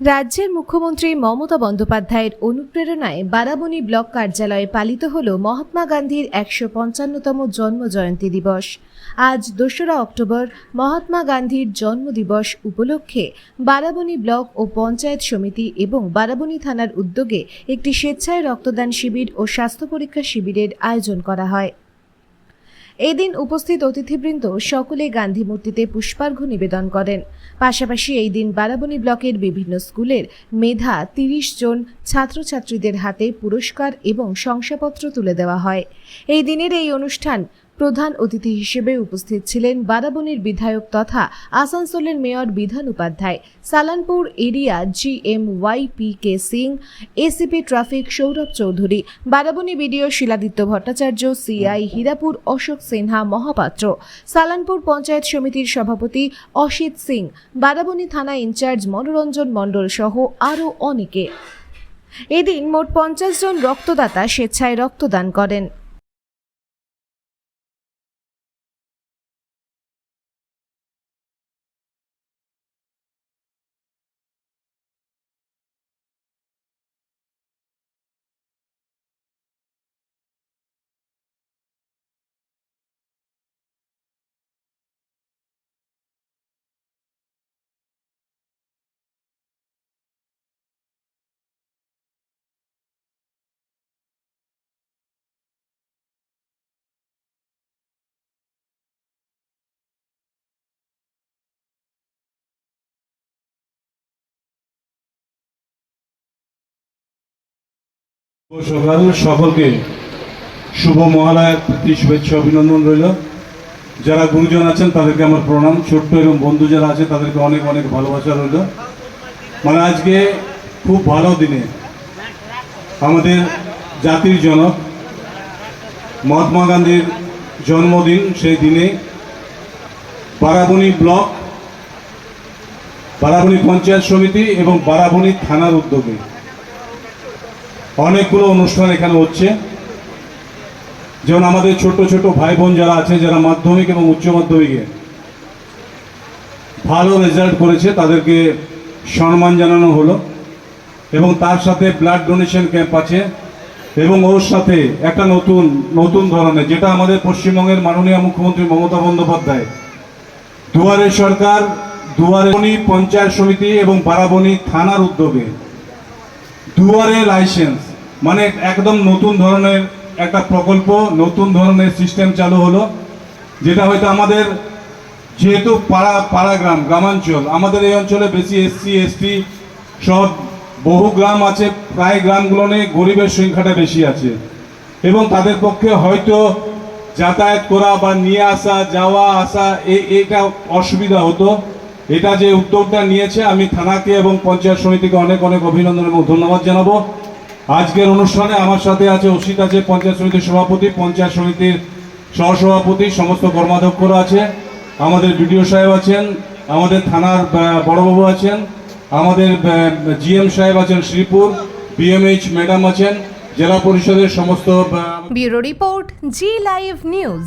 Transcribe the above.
রাজ্যের মুখ্যমন্ত্রী মমতা বন্দ্যোপাধ্যায়ের অনুপ্রেরণায় বারাবণী ব্লক কার্যালয়ে পালিত হল মহাত্মা গান্ধীর একশো পঞ্চান্নতম জন্ম জয়ন্তী দিবস। আজ দোসরা অক্টোবর মহাত্মা গান্ধীর জন্মদিবস উপলক্ষে বারাবণী ব্লক ও পঞ্চায়েত সমিতি এবং বারাবণী থানার উদ্যোগে একটি স্বেচ্ছায় রক্তদান শিবির ও স্বাস্থ্য পরীক্ষা শিবিরের আয়োজন করা হয়। এদিন উপস্থিত অতিথিবৃন্দ সকলে গান্ধী মূর্তিতে পুষ্পার্ঘ্য নিবেদন করেন। পাশাপাশি এই দিন বারাবণী ব্লকের বিভিন্ন স্কুলের মেধা তিরিশ জন ছাত্রছাত্রীদের হাতে পুরস্কার এবং শংসাপত্র তুলে দেওয়া হয়। এই দিনের এই অনুষ্ঠান প্রধান অতিথি হিসেবে উপস্থিত ছিলেন বারাবণীর বিধায়ক তথা আসানসোলের mayor Bidhan Upadhyay, Salanpur area G M Y P K Singh, ACP traffic Sourav Chowdhury, Barabani BDO Shiladitya Bhattacharya CI Hirapur Ashok Sinha Mahapatra, Salanpur panchayat সমিতির সভাপতি অসিত সিং, বারাবণী থানা ইনচার্জ মনোরঞ্জন মণ্ডল সহ আরও অনেকে। এদিন মোট পঞ্চাশ জন রক্তদাতা স্বেচ্ছায় রক্তদান করেন। সকাল সকলকে শুভ মহালয়ার প্রীতি শুভেচ্ছা অভিনন্দন রইল। যারা গুরুজন আছেন, তাদেরকে আমার প্রণাম। ছোট্ট এবং বন্ধু যারা আছে, তাদেরকে অনেক অনেক ভালোবাসা রইল। মানে আজকে খুব ভালো দিনে আমাদের জাতির জনক মহাত্মা গান্ধীর জন্মদিন, সেই দিনে বারাবণী ব্লক, বারাবণী পঞ্চায়েত সমিতি এবং বারাবণী থানার উদ্যোগে অনেকগুলো অনুষ্ঠান এখানে হচ্ছে। যেমন আমাদের ছোট ছোট ভাই বোন যারা আছে, যারা মাধ্যমিক এবং উচ্চ মাধ্যমিকে ভালো রেজাল্ট করেছে, তাদেরকে সম্মান জানানো হলো। এবং তার সাথে ব্লাড ডোনেশন ক্যাম্প আছে। এবং ওর সাথে একটা নতুন নতুন ধরনের, যেটা আমাদের পশ্চিমবঙ্গের মাননীয় মুখ্যমন্ত্রী মমতা বন্দ্যোপাধ্যায়। দুয়ারে সরকার, দুয়ারে পঞ্চায়েত সমিতি এবং বারাবণী থানার উদ্যোগে দুয়ারে লাইসেন্স মানে একদম নতুন ধরনের একটা প্রকল্প, নতুন ধরনের সিস্টেম চালু হলো, যেটা হয়তো আমাদের যেহেতু পাড়া পাড়া গ্রাম, গ্রামাঞ্চল, আমাদের এই অঞ্চলে বেশি এসসি এসটি সব বহু গ্রাম আছে, প্রায় গ্রামগুলো নিয়ে গরিবের সংখ্যাটা বেশি আছে। এবং তাদের পক্ষে হয়তো যাতায়াত করা বা নিয়ে আসা, যাওয়া, আসা এটা অসুবিধা হতো। এটা যে উদ্যোগটা নিয়েছে, আমি থানাকে এবং পঞ্চায়েত সমিতিকে অনেক অনেক অভিনন্দন এবং ধন্যবাদ জানাব। আজকের অনুষ্ঠানে আমার সাথে আছে অসিত আছে পঞ্চায়েত সমিতির সভাপতি, পঞ্চায়েত সমিতির সহসভাপতি, সমস্ত কর্মাধ্যক্ষরা আছে আমাদের বিডিও সাহেব আছেন, আমাদের থানার বড়বাবু আছেন, আমাদের জিএম সাহেব আছেন শ্রীপুর, বিএমএইচ ম্যাডাম আছেন, জেলা পরিষদের সমস্ত bureau report, Zee live news.